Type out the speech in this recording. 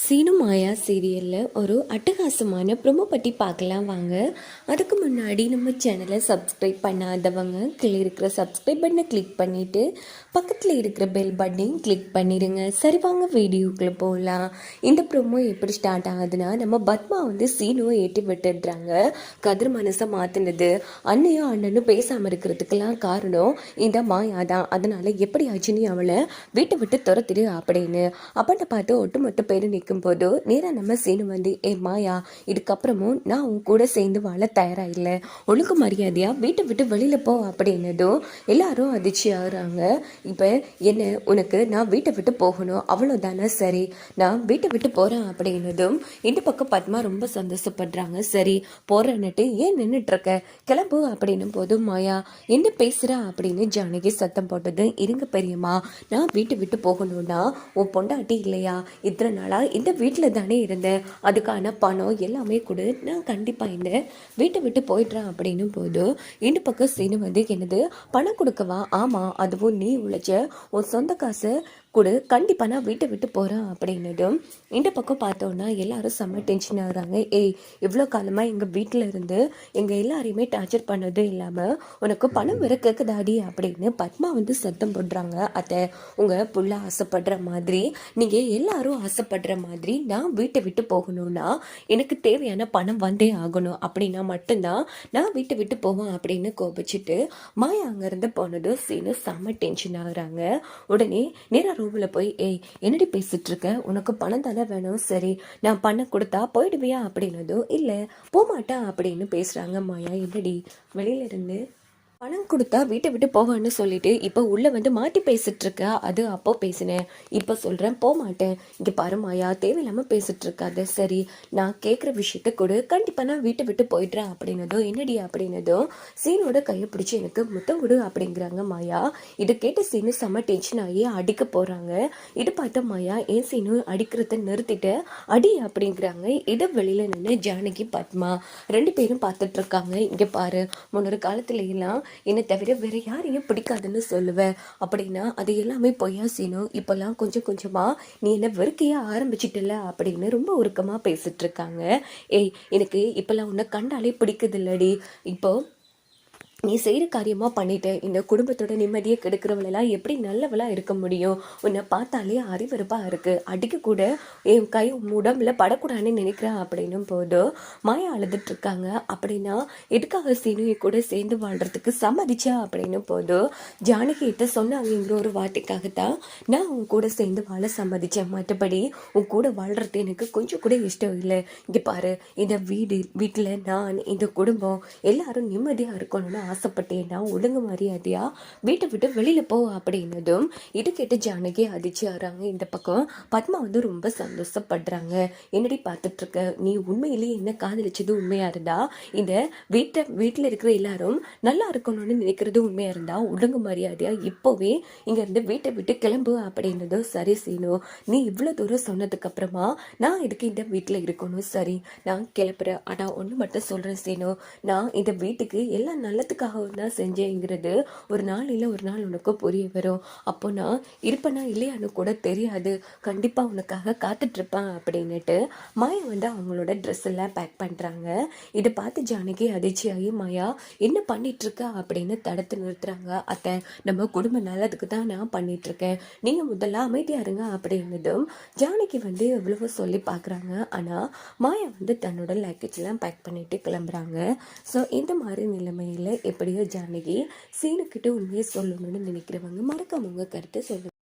சீனு மாயா சீரியலில் ஒரு அட்டகாசமான ப்ரொமோ பற்றி பார்க்கலாம் வாங்க. அதுக்கு முன்னாடி நம்ம சேனலை சப்ஸ்கிரைப் பண்ணாதவங்க கீழே இருக்கிற சப்ஸ்கிரைப் பட்டனை கிளிக் பண்ணிவிட்டு பக்கத்தில் இருக்கிற பெல் பட்டனையும் கிளிக் பண்ணிடுங்க. சரி வாங்க வீடியோக்குள்ளே போகலாம் இந்த ப்ரொமோ எப்படி ஸ்டார்ட் ஆகுதுன்னா நம்ம பத்மா வந்து சீனுவை ஏற்றி விட்டுடுறாங்க. கதிர் மனசை மாற்றினது அண்ணையும் அண்ணனும் பேசாமல் இருக்கிறதுக்கெல்லாம் காரணம் இந்த மாயா தான். அதனால் எப்படி ஆச்சுன்னு அவளை வீட்டை விட்டு துரத்திடு அப்படின்னு. அப்பட்ட பார்த்து ஒட்டுமொத்த பேர் நிற்கும் போதோ நேராக நம்ம சீனு வந்து ஏ மாயா இதுக்கப்புறமும் நான் உன் கூட சேர்ந்து வாழ தயாராக இல்லை ஒழுங்கு மரியாதையாக வீட்டை விட்டு வெளியில் போ அப்படின்னதும் எல்லாரும் அதிர்ச்சி ஆகுறாங்க. இப்போ என்ன உனக்கு நான் வீட்டை விட்டு போகணும். அவ்வளோதானே சரி நான் வீட்டை விட்டு போகிறேன் அப்படின்னதும் இந்த பக்கம் பத்மா ரொம்ப சந்தோஷப்படுறாங்க. சரி போகிறேன்னுட்டு ஏன் நின்றுட்டுருக்க கிளம்பு அப்படின்னும் போதும் மாயா என்ன பேசுகிறா அப்படின்னு ஜானகி சத்தம் போட்டது இருங்க பெரியம்மா நான் வீட்டை விட்டு போகணும்னா உன் பொண்டாட்டி இல்லையா? இத்தனை நாளாக இந்த வீட்டில் தானே இருந்தேன் அதுக்கான பணம் எல்லாமே கொடு. நான் கண்டிப்பாக இந்த வீட்டை விட்டு போயிடுறேன் அப்படின்னும் போது இந்த பக்கம் சீனு வந்து என்னது? பணம் கொடுக்கவா? ஆமாம் அதுவும் நீ உழைச்ச உன் சொந்த காசு கொடு. கண்டிப்பாக நான் வீட்டை விட்டு போகிறேன் அப்படின்னதும் இந்த பக்கம் பார்த்தோன்னா எல்லாரும் செம்ம டென்ஷன் ஆகுறாங்க ஏய் இவ்வளோ காலமாக எங்கள் வீட்டில் இருந்து எங்கள் எல்லாரையுமே டார்ச்சர் பண்ணது இல்லாமல் உனக்கு பணம் வேற கேட்குதாடி அப்படின்னு பத்மா வந்து சத்தம் போடுறாங்க. அத்தை உங்கள் புள்ள ஆசைப்படுற மாதிரி நீங்கள் எல்லாரும் ஆசைப்படுற மாதிரி நான் வீட்டை விட்டு போகணும்னா எனக்கு தேவையான பணம் வந்தே ஆகணும். அப்படின்னா மட்டும்தான் நான் வீட்டை விட்டு போவேன் அப்படின்னு கோபிச்சுட்டு மாயா அங்கேருந்து போனதும் சீனு செம்ம டென்ஷன் ஆகுறாங்க உடனே நேராக ரூமில் போய் ஏய் என்னடி பேசிட்டு இருக்க உனக்கு பணம் தானே வேணும்? சரி நான் பணம் கொடுத்தா போயிடுவியா? அப்படின்னதும் இல்லை போமாட்டா? அப்படின்னு பேசுகிறாங்க மாயா. என்னடி வெளியில இருந்து பணம் கொடுத்தா வீட்டை விட்டு போவேன்னு சொல்லிட்டு இப்போ உள்ள வந்து மாட்டி பேசிட்டு இருக்க அது அப்போ பேசினேன். இப்போ சொல்றேன் போக மாட்டேன் இங்கே பாரு மாயா தேவையில்லாம பேசிட்டு இருக்காது சரி நான் கேட்குற விஷயத்த கொடு. கண்டிப்பா நான் வீட்டை விட்டு போயிடுறேன் அப்படின்னதும் என்னடி அப்படின்னதும் சீனோட கையை பிடிச்சி எனக்கு முத்தம் கொடு அப்படிங்கிறாங்க மாயா. இதை கேட்ட சீனு செம்ம டென்ஷன் ஆகி அடிக்க போறாங்க. இது பார்த்தா மாயா ஏன் சீனு அடிக்கிறத நிறுத்திட்டு? அடி அப்படிங்கிறாங்க. இதை வெளியில நின்று ஜானகி பத்மா ரெண்டு பேரும் பார்த்துட்டு இருக்காங்க. இங்க பாரு முன்னொரு காலத்துல எல்லாம் என்னை தவிர வேற யாரையும் பிடிக்காதுன்னு சொல்லுவேன் அப்படின்னா அது எல்லாமே பொய்யா சீனும் இப்போல்லாம் கொஞ்சம் கொஞ்சமா நீ என்னை வெறுக்கையா ஆரம்பிச்சிட்டல அப்படின்னு ரொம்ப உருக்கமாக பேசிட்டு இருக்காங்க. ஏய் எனக்கு இப்போல்லாம் உன்னை கண்டாலே பிடிக்குது இல்லடி இப்போ நீ செய்கிற காரியமாக பண்ணிட்டு இந்த குடும்பத்தோட நிம்மதியை கெடுக்கிறவளெல்லாம் எப்படி நல்லவளாக இருக்க முடியும்? உன்னை பார்த்தாலே அறிவறுப்பாக இருக்குது அடிக்க கூட என் கை உன் உடம்புல படக்கூடாதுன்னு நினைக்கிறேன் அப்படின்னும் போது மாயா அழுதுட்ருக்காங்க அப்படின்னா எதுக்காக சீனு என் கூட சேர்ந்து வாழ்கிறதுக்கு சம்மதிச்சா அப்படின்னும் போது ஜானகிட்ட சொன்னாங்கிற ஒரு வார்த்தைக்காகத்தான் நான் உன் கூட சேர்ந்து வாழ சம்மதிச்சேன். மற்றபடி உன் கூட வாழ்கிறது எனக்கு கொஞ்சம் கூட இஷ்டம் இல்லை. இங்கே பாரு இந்த வீடு வீட்டில் நான் இந்த குடும்பம் எல்லாரும் நிம்மதியாக இருக்கணும்னு ஆசைப்பட்டேன்னா ஒழுங்கு மரியாதையா வீட்டை விட்டு வெளியில் போ அப்படின்னதும் இது கேட்டு ஜானகி அதிர்ச்சி ஆகிறாங்க இந்த பக்கம் பத்மா வந்து ரொம்ப சந்தோஷப்படுறாங்க. என்னடி பார்த்துட்ருக்க? நீ உண்மையிலேயே என்ன காதலிச்சது உண்மையாக இருந்தா? இந்த வீட்டை வீட்டில் இருக்கிற எல்லாரும் நல்லா இருக்கணும்னு நினைக்கிறது உண்மையாக இருந்தால் ஒழுங்கு மரியாதையாக இப்போவே இங்கேருந்து வீட்டை விட்டு கிளம்பு அப்படின்னதும் சரி சீனு. நீ இவ்வளோ தூரம் சொன்னதுக்கப்புறமா நான் இதுக்கு இந்த வீட்டில் இருக்கணும்? சரி நான் கிளம்புறேன். ஆனால் ஒன்று மட்டும் சொல்கிறேன் சீனு. நான் இந்த வீட்டுக்கு எல்லாம் நல்லதுக்காகவும் தான் செஞ்சேங்கிறது ஒரு நாள் இல்லை ஒரு நாள் உனக்கு புரிய வரும். அப்போ நான் இருப்பேனா இல்லையான்னு கூட தெரியாது. கண்டிப்பாக உனக்காக காத்துட்ருப்பேன் அப்படின்னுட்டு மாயா வந்து அவங்களோட ட்ரெஸ் எல்லாம் பேக் பண்ணுறாங்க இதை பார்த்து ஜானகி அதிர்ச்சியாகி மாயா என்ன பண்ணிகிட்ருக்க அப்படின்னு தடுத்து நிறுத்துறாங்க. அத்தை நம்ம குடும்ப நல்லதுக்கு தான் நான் பண்ணிகிட்ருக்கேன் இருக்கேன் நீங்கள் முதல்ல அமைதியா இருங்க அப்படின்னதும் ஜானகி வந்து எவ்வளவோ சொல்லி பார்க்குறாங்க ஆனால் மாயா வந்து தன்னோட லக்கேஜ்லாம் பேக் பண்ணிட்டு கிளம்புறாங்க. ஸோ இந்த மாதிரி நிலைமையில் எப்படியோ ஜானகி சீனுக்கிட்ட உண்மையை சொல்லணும்னு நினைக்கிறவங்க மறக்காம உங்க கருத்தை சொல்லுங்கள்